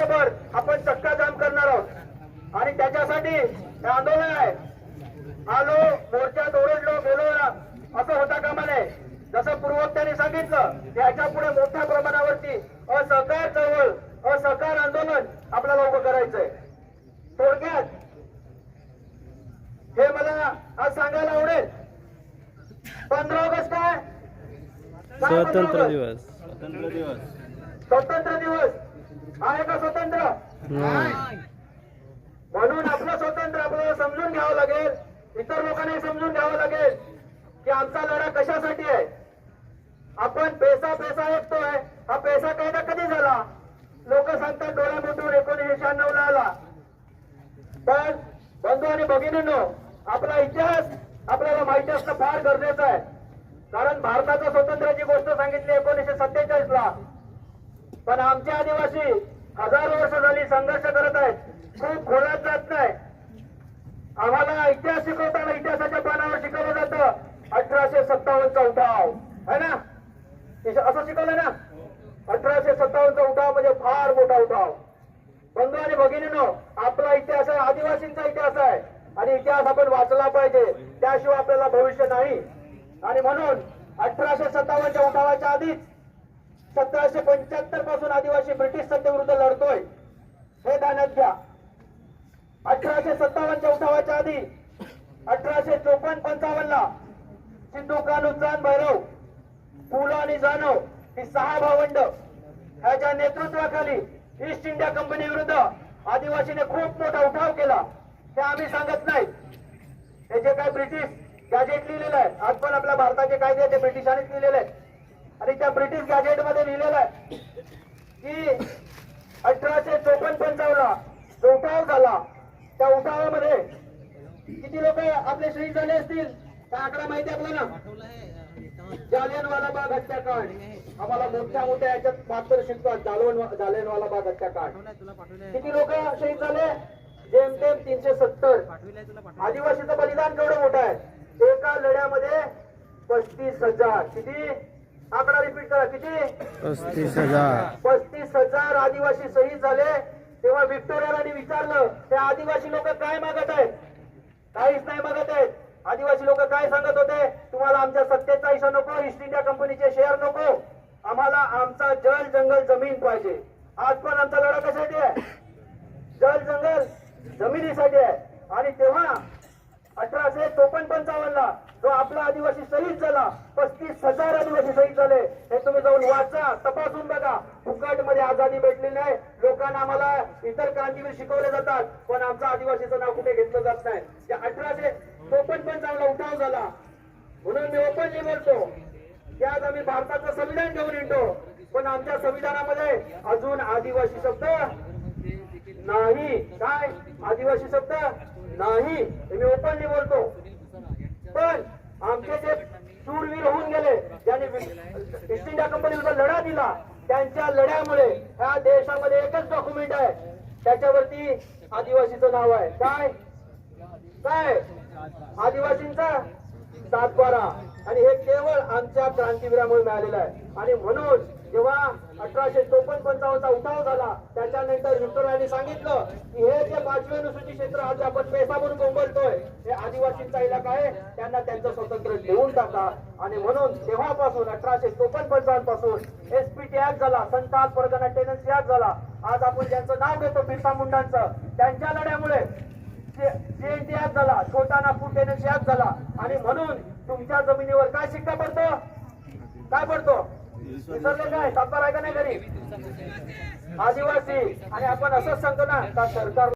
रात्रभर आपण चक्का जाम करणार आहोत. आणि त्याच्यासाठी हे आंदोलन आहे. आलो मोर्चात ओरडलो गेलो असं होता कामा नये जसं पूर्वोक्त्याने सांगितलं की ह्याच्या पुढे मोठ्या प्रमाणावरती असहकार चळवळ असहकार आंदोलन आपल्याला उभं करायचंय. थोडक्यात हे मला आज सांगायला आवडेल. पंधरा ऑगस्ट काय? काय 15 स्वतंत्र? दिवस. स्वतंत्र दिवस. आहे का स्वतंत्र. म्हणून आपलं स्वातंत्र्य आपल्याला समजून घ्यावं लागेल. इतर लोकांनाही समजून घ्यावं लागेल की आमचा लढा कशासाठी आहे. आपण पैसा पैसा ऐकतोय. हा पैसा कायदा कधी झाला? लोक सांगतात डोळा मोठून एकोणीसशे शहाण्णव ला आला. पण बंधू आणि भगिनींनो आपला इतिहास आपल्याला माहिती असणं फार गरजेचं आहे. कारण भारताच्या स्वातंत्र्याची गोष्ट सांगितली एकोणीसशे सत्तेचाळीस ला पण आमचे आदिवासी हजारो वर्ष झाली संघर्ष करत आहेत. खूप खोलात जात नाही. आम्हाला इतिहास शिकवताना इतिहासाच्या पानावर शिकवलं जातं. अठराशे सत्तावन्नचा उठाव. है ना? असं शिकवलं ना? अठराशे सत्तावन्नचा उठाव म्हणजे फार मोठा उठाव. बंधू आणि भगिनीनो आपला इतिहास आहे आदिवासींचा इतिहास आहे. आणि इतिहास आपण वाचला पाहिजे. त्याशिवाय आपल्याला भविष्य नाही. आणि म्हणून अठराशे सत्तावन्नच्या उठावाच्या आधीच सतराशे पंच्याहत्तरपासून आदिवासी ब्रिटिश सत्तेविरुद्ध लढतोय हे ध्यानात घ्या अठराशे सत्तावन्नच्या उठावाच्या आधी अठराशे चोपन्न पंचावन्न. सिंधू कालू चांद भैरव पुलो आणि जानव ही सहा भावंड ह्याच्या नेतृत्वाखाली ईस्ट इंडिया कंपनी विरुद्ध आदिवासीने खूप मोठा उठाव केला. हे आम्ही सांगत नाही. हे जे काय ब्रिटिश गॅजेट लिहिलेलं आहे आज पण आपल्या भारताचे कायदे ते ब्रिटिशांनीच लिहिलेले आहेत आणि त्या ब्रिटिश गॅजेटमध्ये लिहिलेलं आहे की अठराशे चोपन्न पंचावन्न जो उठाव झाला त्या उठावामध्ये किती लोक आपले शहीद झाले असतील? त्या आकडा माहिती आपल्याला? जालियनवाला बाग हत्याकांड. आम्हाला मोठ्या मोठ्या याच्यात बहात्तर शिकतात जालियनवाला बाग हत्याकांड. किती लोक शहीद झाले? जेमतेम तीनशे सत्तर. आदिवासीचं बलिदान केवढं मोठं आहे? एका लढ्यामध्ये पस्तीस हजार. किती? आकडा रिपीट करा किती? पस्तीस हजार. पस्तीस हजार आदिवासी शहीद झाले. तेव्हा व्हिक्टोरिया राणी विचारलं ते आदिवासी लोक काय मागत आहेत? काहीच नाही बघत आहेत. आदिवासी लोक काय सांगत होते? तुम्हाला आमच्या सत्तेचा हिस्सा नको ईस्ट इंडिया कंपनीचे शेअर नको. आम्हाला आमचा जल जंगल जमीन पाहिजे. आज पण आमचा लढा कशासाठी आहे? जल जंगल जमिनीसाठी आहे. आणि तेव्हा अठराशे चोपन्न पंचावन्न ला जो आपला आदिवासी शहीद झाला. पस्तीस हजार आदिवासी शहीद झाले. हे तुम्ही जाऊन वाचा तपासून बघा. फुकटमध्ये आझादी भेटलेली नाही. लोकांना आम्हाला इतर क्रांतीवीर शिकवले जातात. पण आमचा आदिवासीचं नाव कुठे घेतलं जात नाही. त्या अठराशे चोपन्न पण चांगला उठाव झाला. म्हणून मी ओपनली बोलतो की आज आम्ही भारताचं संविधान घेऊन येतो. पण आमच्या संविधानामध्ये अजून आदिवासी शब्द नाही. काय? आदिवासी शब्द नाही. मी ओपनली बोलतो पण आमचे जे शूरवीर होऊन गेले ज्यांनी ईस्ट इंडिया कंपनी विरुद्ध लढा दिला त्यांच्या लढ्यामुळे ह्या देशामध्ये एकच डॉक्युमेंट आहे. त्याच्यावरती आदिवासीचं नाव आहे. काय? काय? आदिवासींचा सातबारा. आणि हे केवळ आमच्या क्रांतीवीरामुळे मिळालेलं आहे. आणि म्हणून जेव्हा अठराशे चोपन्न पंचावन्नचा उठाव झाला त्याच्यानंतर विठ्ठलांनी सांगितलं की हे जे पाचवे अनुसूचित क्षेत्र आज आपण पैसा म्हणून बोंबलतोय हे आदिवासींचा इलाका आहे त्यांना त्यांचं स्वतंत्र देऊन टाका. आणि म्हणून तेव्हापासून अठराशे चोपन्न पंचावन्नपासून एसपीटी ऍक्ट झाला संताप परगणा टेनन्सी ऍक्ट झाला. आज आपण ज्यांचं नाव घेतो बिरसा मुंडांचं त्यांच्या लढ्यामुळे जयंती ऍक्ट झाला छोटा नागपूर टेनन्सी ऍक्ट झाला. आणि म्हणून तुमच्या जमिनीवर काय शिक्का पडतो? काय पडतो? विसरले काय? सातबार आहे का नाही घरी? आदिवासी. आणि आपण असंच सांगतो ना का सरकार